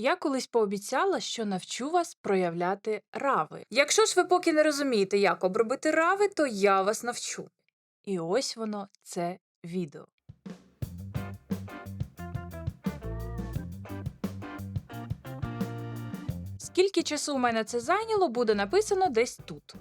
Я колись пообіцяла, що навчу вас проявляти рави. Якщо ж ви поки не розумієте, як обробити рави, то я вас навчу. І ось воно, це відео. Скільки часу у мене це зайняло, буде написано десь тут.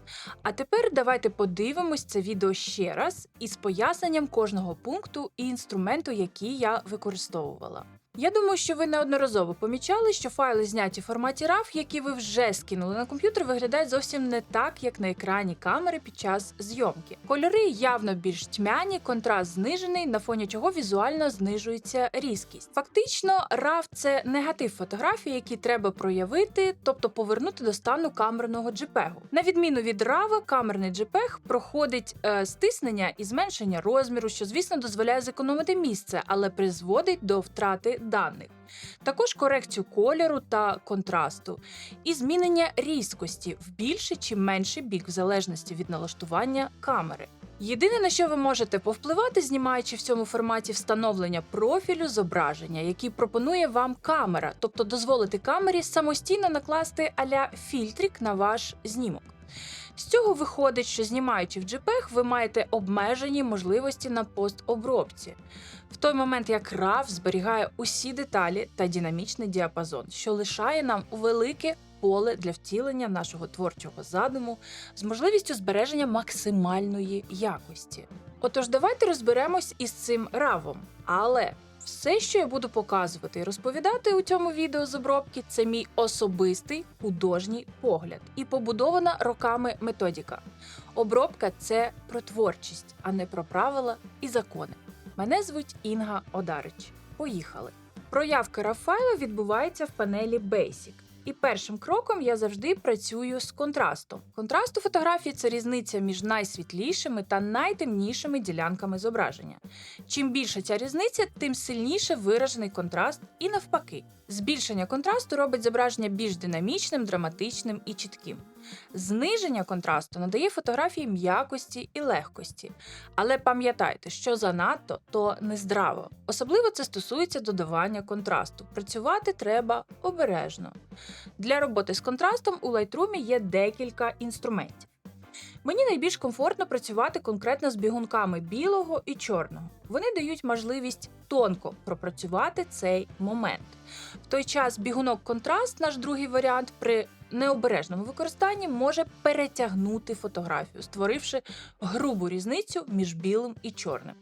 А тепер давайте подивимось це відео ще раз із поясненням кожного пункту і інструменту, який я використовувала. Я думаю, що ви неодноразово помічали, що файли зняті в форматі RAW, які ви вже скинули на комп'ютер, виглядають зовсім не так, як на екрані камери під час зйомки. Кольори явно більш тьмяні, контраст знижений, на фоні чого візуально знижується різкість. Фактично, RAW – це негатив фотографії, які треба проявити, тобто повернути до стану камерного JPEG. На відміну від RAW, камерний JPEG проходить е, стиснення і зменшення розміру, що звісно дозволяє зекономити місце, але призводить до втрати даних. Також корекцію кольору та контрасту і змінення різкості в більший чи менший бік в залежності від налаштування камери. Єдине, на що ви можете повпливати, знімаючи в цьому форматі встановлення профілю зображення, який пропонує вам камера, тобто дозволити камері самостійно накласти аля фільтрик на ваш знімок. З цього виходить, що знімаючи в JPEG, ви маєте обмежені можливості на постобробці, в той момент як RAW зберігає усі деталі та динамічний діапазон, що лишає нам велике поле для втілення нашого творчого задуму з можливістю збереження максимальної якості. Отож, давайте розберемось із цим равом. Але все, що я буду показувати і розповідати у цьому відео з обробки, це мій особистий художній погляд і побудована роками методіка. Обробка це про творчість, а не про правила і закони. Мене звуть Інга Одарич. Поїхали. Проявка рафайла відбувається в панелі Basic. І першим кроком я завжди працюю з контрастом. Контраст у фотографії це різниця між найсвітлішими та найтемнішими ділянками зображення. Чим більша ця різниця, тим сильніше виражений контраст, і навпаки. Збільшення контрасту робить зображення більш динамічним, драматичним і чітким. Зниження контрасту надає фотографії м'якості і легкості. Але пам'ятайте, що занадто, то нездраво. Особливо це стосується додавання контрасту. Працювати треба обережно. Для роботи з контрастом у Lightroom є декілька інструментів. Мені найбільш комфортно працювати конкретно з бігунками білого і чорного. Вони дають можливість тонко пропрацювати цей момент. В той час бігунок контраст, наш другий варіант, при необережному використанні може перетягнути фотографію, створивши грубу різницю між білим і чорним.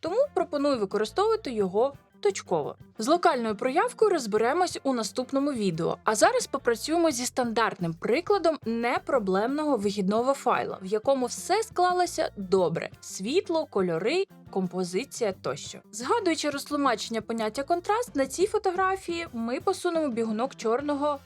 Тому пропоную використовувати його точково. З локальною проявкою розберемось у наступному відео. А зараз попрацюємо зі стандартним прикладом непроблемного вихідного файла, в якому все склалося добре: світло, кольори. Композиція тощо. Згадуючи розтлумачення поняття контраст, на цій фотографії ми посунемо бігунок чорного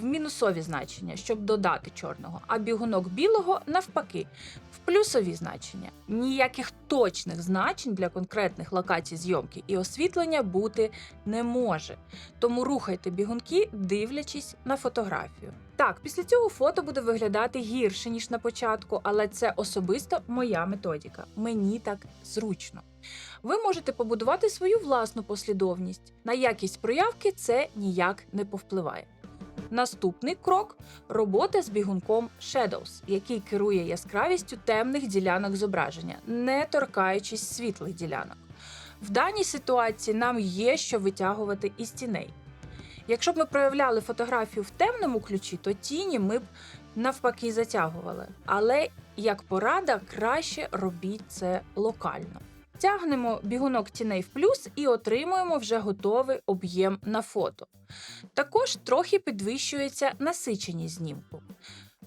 в мінусові значення, щоб додати чорного, а бігунок білого навпаки в плюсові значення. Ніяких точних значень для конкретних локацій зйомки і освітлення бути не може. Тому рухайте бігунки, дивлячись на фотографію. Так, після цього фото буде виглядати гірше, ніж на початку, але це особисто моя методика. Мені так зручно. Ви можете побудувати свою власну послідовність. На якість проявки це ніяк не повпливає. Наступний крок робота з бігунком Shadows, який керує яскравістю темних ділянок зображення, не торкаючись світлих ділянок. В даній ситуації нам є що витягувати із тіней. Якщо б ми проявляли фотографію в темному ключі, то тіні ми б навпаки затягували. Але як порада, краще робіть це локально. Тягнемо бігунок тіней в плюс і отримуємо вже готовий об'єм на фото. Також трохи підвищується насиченість знімку.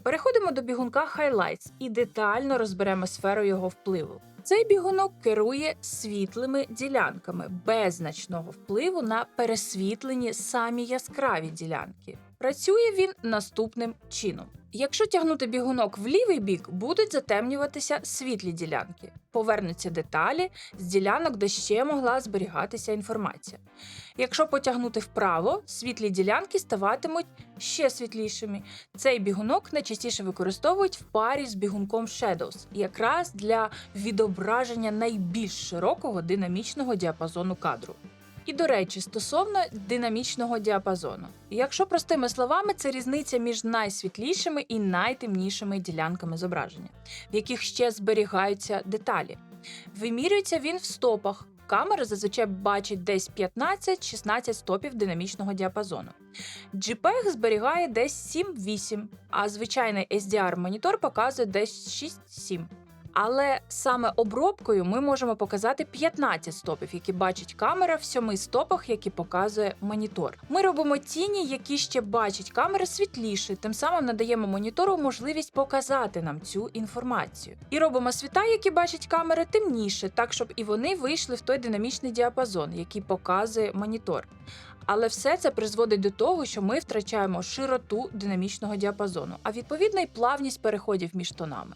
Переходимо до бігунка Highlights і детально розберемо сферу його впливу. Цей бігунок керує світлими ділянками без значного впливу на пересвітлені самі яскраві ділянки. Працює він наступним чином. Якщо тягнути бігунок в лівий бік, будуть затемнюватися світлі ділянки, повернуться деталі з ділянок, де ще могла зберігатися інформація. Якщо потягнути вправо, світлі ділянки ставатимуть ще світлішими. Цей бігунок найчастіше використовують в парі з бігунком Shadows, якраз для відображення найбільш широкого динамічного діапазону кадру. І до речі, стосовно динамічного діапазону. Якщо простими словами, це різниця між найсвітлішими і найтемнішими ділянками зображення, в яких ще зберігаються деталі. Вимірюється він в стопах. Камера зазвичай бачить десь 15-16 стопів динамічного діапазону. JPEG зберігає десь 7-8, а звичайний SDR-монітор показує десь 6-7. Але саме обробкою ми можемо показати 15 стопів, які бачить камера в 7 стопах, які показує монітор. Ми робимо тіні, які ще бачить камера світліше, тим самим надаємо монітору можливість показати нам цю інформацію. І робимо світа, які бачить камера, темніше, так щоб і вони вийшли в той динамічний діапазон, який показує монітор. Але все це призводить до того, що ми втрачаємо широту динамічного діапазону, а відповідно й плавність переходів між тонами.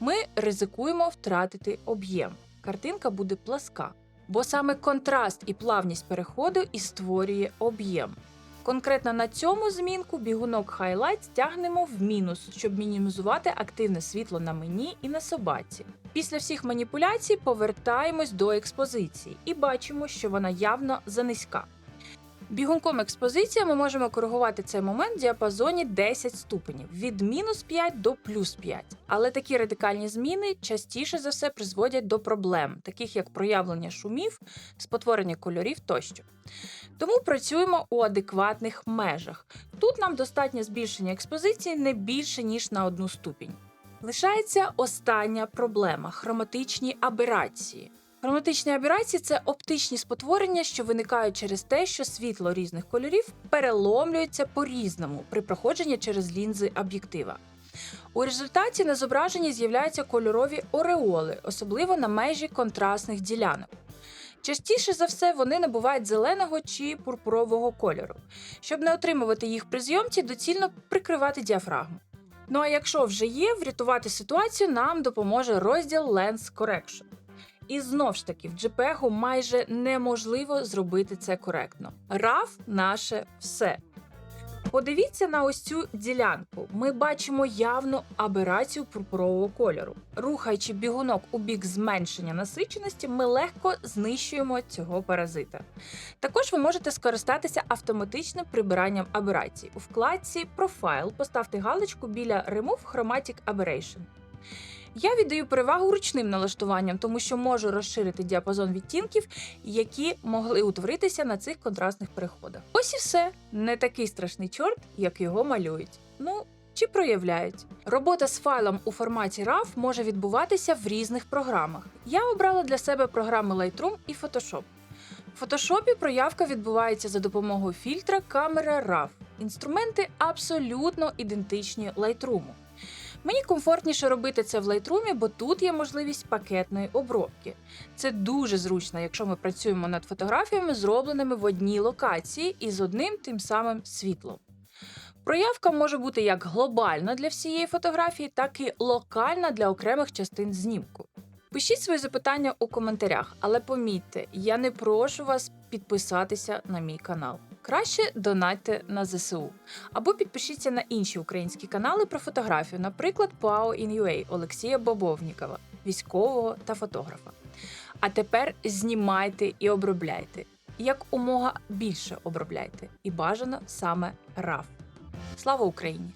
Ми ризикуємо втратити об'єм. Картинка буде пласка, бо саме контраст і плавність переходу і створює об'єм. Конкретно на цьому змінку бігунок Highlight стягнемо в мінус, щоб мінімізувати активне світло на мені і на собаці. Після всіх маніпуляцій повертаємось до експозиції і бачимо, що вона явно занизька. Бігунком експозиція ми можемо коригувати цей момент в діапазоні 10 ступенів від мінус 5 до плюс 5. Але такі радикальні зміни частіше за все призводять до проблем, таких як проявлення шумів, спотворення кольорів тощо. Тому працюємо у адекватних межах. Тут нам достатньо збільшення експозиції не більше ніж на одну ступінь. Лишається остання проблема хроматичні аберації. Хроматичні аберації це оптичні спотворення, що виникають через те, що світло різних кольорів переломлюється по-різному при проходженні через лінзи об'єктива. У результаті на зображенні з'являються кольорові ореоли, особливо на межі контрастних ділянок. Частіше за все вони набувають зеленого чи пурпурового кольору. Щоб не отримувати їх при зйомці, доцільно прикривати діафрагму. Ну а якщо вже є, врятувати ситуацію нам допоможе розділ Lens Correction. І знов ж таки, в JPEG майже неможливо зробити це коректно. RAW – наше все. Подивіться на ось цю ділянку. Ми бачимо явну аберацію пурпурового кольору. Рухаючи бігунок у бік зменшення насиченості, ми легко знищуємо цього паразита. Також ви можете скористатися автоматичним прибиранням аберацій. У вкладці Profile поставте галочку біля Remove Chromatic Aberration. Я віддаю перевагу ручним налаштуванням, тому що можу розширити діапазон відтінків, які могли утворитися на цих контрастних переходах. Ось і все. Не такий страшний чорт, як його малюють. Ну, чи проявляють. Робота з файлом у форматі RAW може відбуватися в різних програмах. Я обрала для себе програми Lightroom і Photoshop. В Photoshop проявка відбувається за допомогою фільтра камера RAW. Інструменти абсолютно ідентичні Lightroom. Мені комфортніше робити це в Lightroom, бо тут є можливість пакетної обробки. Це дуже зручно, якщо ми працюємо над фотографіями, зробленими в одній локації і з одним тим самим світлом. Проявка може бути як глобальна для всієї фотографії, так і локальна для окремих частин знімку. Пишіть свої запитання у коментарях, але помітьте, я не прошу вас підписатися на мій канал. Краще донайте на ЗСУ. Або підпишіться на інші українські канали про фотографію, наприклад, PAO in Олексія Бобовнікова, військового та фотографа. А тепер знімайте і обробляйте. Як умога більше обробляйте, і бажано саме RAW. Слава Україні!